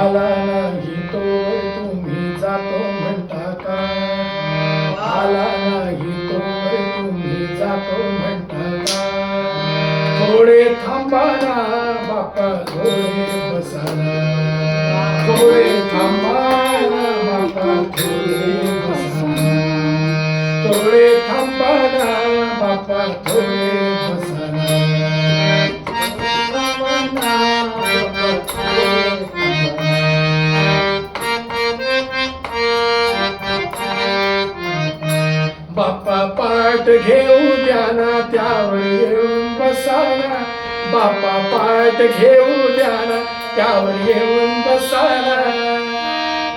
आला नाही तो तुम्ही जातो म्हणता का? आला नाही तो तुम्ही जातो म्हणता का? थोडे थांबाना बापा थोडे बसाना थोडे थांबाना बापा थोडे बसाना थोडे थांबाना बापा थोडे घेऊ द्याना त्यावर येऊन बसाना. बापा पाठ घेऊ द्याना त्यावर येऊन बसाना.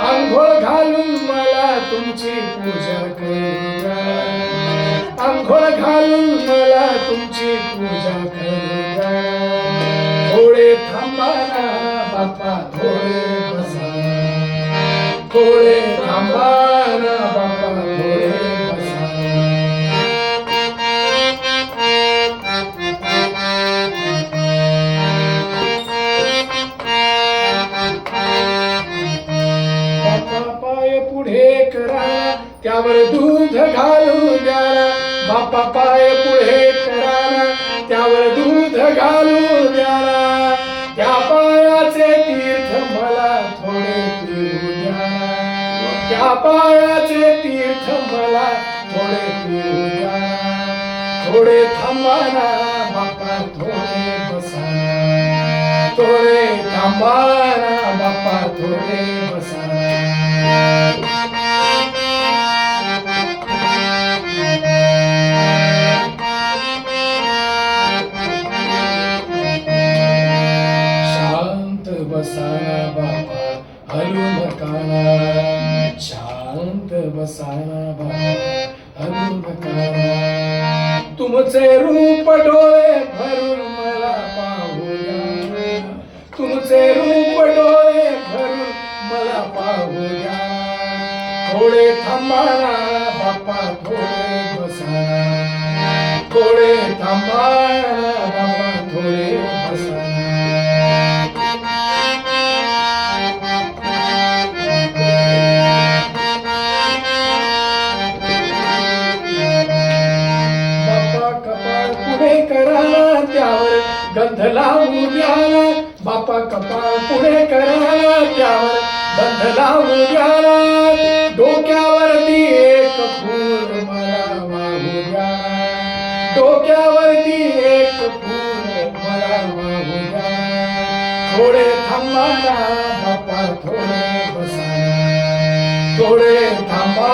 आंघोळ घालून मला तुमची पूजा करूया आंघोळ घालून मला तुमची पूजा करूया थोडे थांबा बापा थोडे बसा. थोडे पुढे करा. त्यावर दूध घालू द्या बापा पाय पुढे करा त्यावर दूध घालू द्या त्या पायाचे तीर्थ मला थोडे पिऊ द्या. त्या पायाचे तीर्थ मला थोडे पिऊ द्या. थोडे थांबाना बापा बाप्पा थोडे बसा थोडे थांबाना बापा बाप्पा थोडे बसाना अंधकारा शांत बसाना बाबा हलू तुमचे रूप डोळे भरून मला पाहूया तुमचे रूप डोळे भरून मला पाहूया थोडे थांबाना बापा गंध लावू द्या बाप्पा कपाळ पुढे करा त्यावर द्या डोक्यावरती एक फूल मला वाहू डोक्यावरती एक फूल मला वाहू थोडे थांबा ना बाप्पा थोडे बसा थोडे थांबा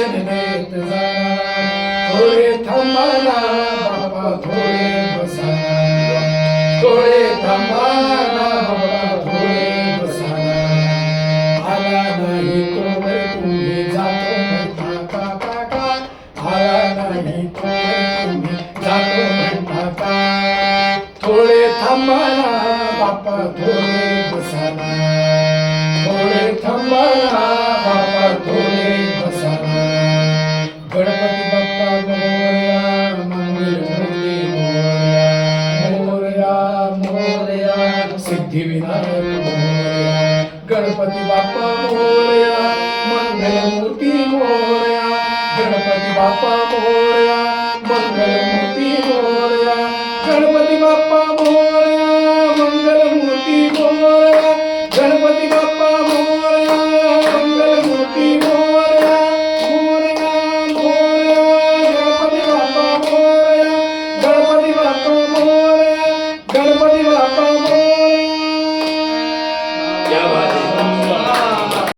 दर्शन देत जा थोडे थांबाना बाबा थोडे बसा थोडे थांबाना बाबा थोडे बसा आला नाही तोवर तुम्ही जातो म्हणता का काका आला नाही तोवर तुम्ही जातो म्हणता का थोडे थांबाना बाप्पा थोडे बसा थोडे थांबाना सिद्धिविनायक मोरया गणपती बाप्पा मोरया मंगलमूर्ती मोरया गणपती बाप्पा मोरया मंगलमूर्ती मोरया गणपती बाप्पा मोरया.